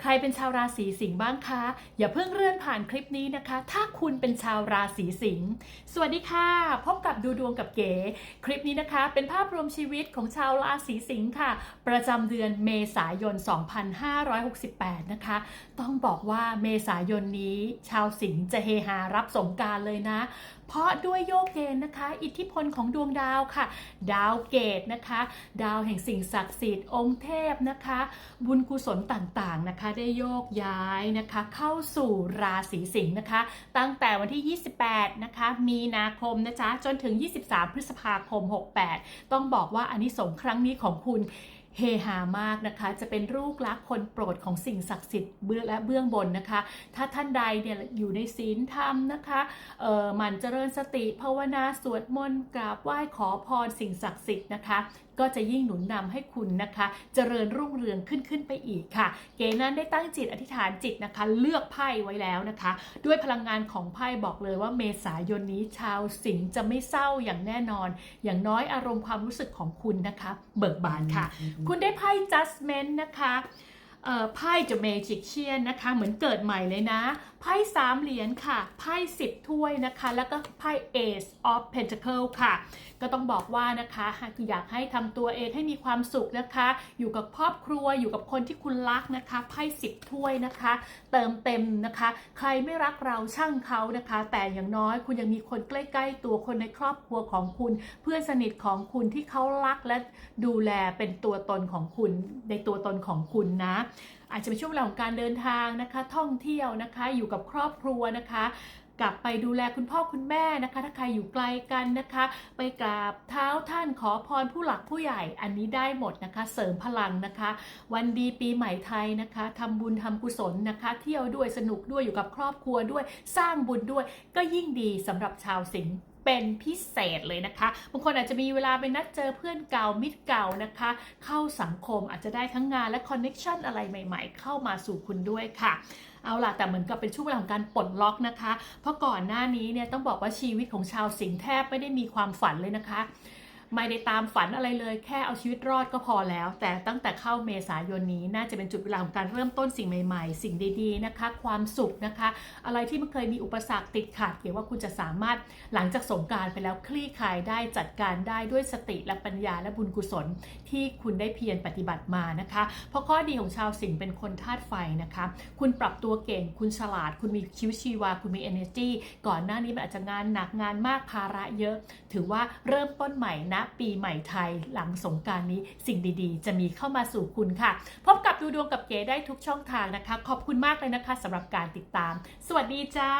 ใครเป็นชาวราศีสิงห์บ้างคะ อย่าเพิ่งเลื่อนผ่านคลิปนี้นะคะ ถ้าคุณเป็นชาวราศีสิงห์สวัสดีค่ะ พบกับดูดวงกับเก๋ คลิปนี้นะคะ เป็นภาพรวมชีวิตของชาวราศีสิงห์ค่ะ ประจำเดือนเมษายน 2568 นะคะ ต้องบอกว่าเมษายนนี้ ชาวสิงห์จะเฮฮารับสงการเลยนะ เพราะด้วยโยกเกณฑ์นะคะ อิทธิพลของดวงดาวค่ะ ดาวเกตนะคะ ดาวแห่งสิ่งศักดิ์สิทธิ์องค์เทพนะคะ บุญกุศลต่างๆนะคะ ได้โยกย้ายนะคะ เข้าสู่ราศีสิงห์นะคะ ตั้งแต่วันที่ 28 นะคะ มีนาคมนะจ๊ะจนถึง 23 พฤษภาคม 68 ต้องบอกว่าอันนี้สงส์ครั้งนี้ของคุณ เฮฮามากนะคะ จะเป็นลูกรักคนโปรดของสิ่งศักดิ์สิทธิ์เบื้องและเบื้องบนนะคะ ถ้าท่านใดเนี่ยอยู่ในศีลธรรมนะคะเอ่อหมั่นเจริญสติภาวนาสวดมนต์กราบไหว้ขอพรสิ่งศักดิ์สิทธิ์นะคะ ก็จะยิ่งหนุนนำให้คุณนะคะ เจริญรุ่งเรืองขึ้นขึ้นไปอีกค่ะ เก๋นั้นได้ตั้งจิตอธิษฐานจิตนะคะ เลือกไพ่ไว้แล้วนะคะ ด้วยพลังงานของไพ่บอกเลยว่าเมษายนนี้ชาวสิงห์จะไม่เศร้าอย่างแน่นอน อย่างน้อยอารมณ์ความรู้สึกของคุณนะคะ เบิกบานค่ะ คุณได้ไพ่ judgment นะคะ เอ่อไพ่ The Magician นะคะเหมือนเกิดใหม่เลยนะไพ่สามเหรียญค่ะไพ่สิบถ้วยนะคะ แล้วก็ไพ่ Ace of Pentacle ค่ะ ก็ต้องบอกว่านะคะคืออยากให้ทำตัวเองให้มีความสุขนะคะ อยู่กับครอบครัวอยู่กับคนที่คุณรักนะคะไพ่สิบถ้วยนะคะ เติมเต็มนะคะ ใครไม่รักเราช่างเขานะคะ แต่อย่างน้อยคุณยังมีคนใกล้ ๆ ตัวคนในครอบครัวของคุณ เพื่อนสนิทของคุณที่เขารักและดูแลเป็นตัวตนของคุณในตัวตนของคุณนะอาจจะเป็นช่วงเวลาของการเดินทางนะคะ ท่องเที่ยวนะคะ อยู่กับครอบครัวนะคะกลับไปดูแลคุณพ่อคุณแม่นะคะ ถ้าใครอยู่ไกลกันนะคะ ไปกราบเท้าท่านขอพรผู้หลักผู้ใหญ่อันนี้ได้หมดนะคะ เสริมพลังนะคะ วันดีปีใหม่ไทยนะคะทำบุญทำกุศลนะคะ เที่ยวด้วยสนุกด้วยอยู่กับครอบครัวด้วยสร้างบุญด้วย ก็ยิ่งดีสำหรับชาวสิงห์ เป็นพิเศษเลยนะคะ บางคนอาจจะมีเวลาไปนัดเจอเพื่อนเก่ามิตรเก่านะคะ เข้าสังคมอาจจะได้ทั้งงานและคอนเน็ชันอะไรใหม่ ๆ เข้ามาสู่คุณด้วยค่ะ เอาล่ะ แต่เหมือนกับเป็นช่วงเวลาของการปลดล็อกนะคะ เพราะก่อนหน้านี้เนี่ยต้องบอกว่าชีวิตของชาวสิงห์แทบไม่ได้มีความฝันเลยนะคะ ไม่ได้ตามฝันอะไรเลย แค่เอาชีวิตรอดก็พอแล้ว แต่ตั้งแต่เข้าเมษายนนี้น่าจะเป็นจุดเวลาของการเริ่มต้นสิ่งใหม่ ๆ สิ่งดีๆนะคะ ความสุขนะคะ อะไรที่มันเคยมีอุปสรรคติดขัดเกี่ยวว่าคุณจะสามารถหลังจากสงการไปแล้วคลี่คลายได้จัดการได้ด้วยสติและปัญญาและบุญกุศลที่คุณได้เพียรปฏิบัติมานะคะ เพราะข้อดีของชาวสิงห์เป็นคนธาตุไฟนะคะ คุณปรับตัวเก่ง คุณฉลาด คุณมีชีวิตชีวา คุณมี energy ก่อนหน้านี้มันอาจจะงานหนักงานมากภาระเยอะ ถือว่าเริ่มต้นใหม่ณปีใหม่ไทยหลังสงการนี้สิ่งดีๆ จะมีเข้ามาสู่คุณค่ะ พบกับดูดวงกับเก๋ได้ทุกช่องทางนะคะ ขอบคุณมากเลยนะคะสำหรับการติดตาม สวัสดีจ้า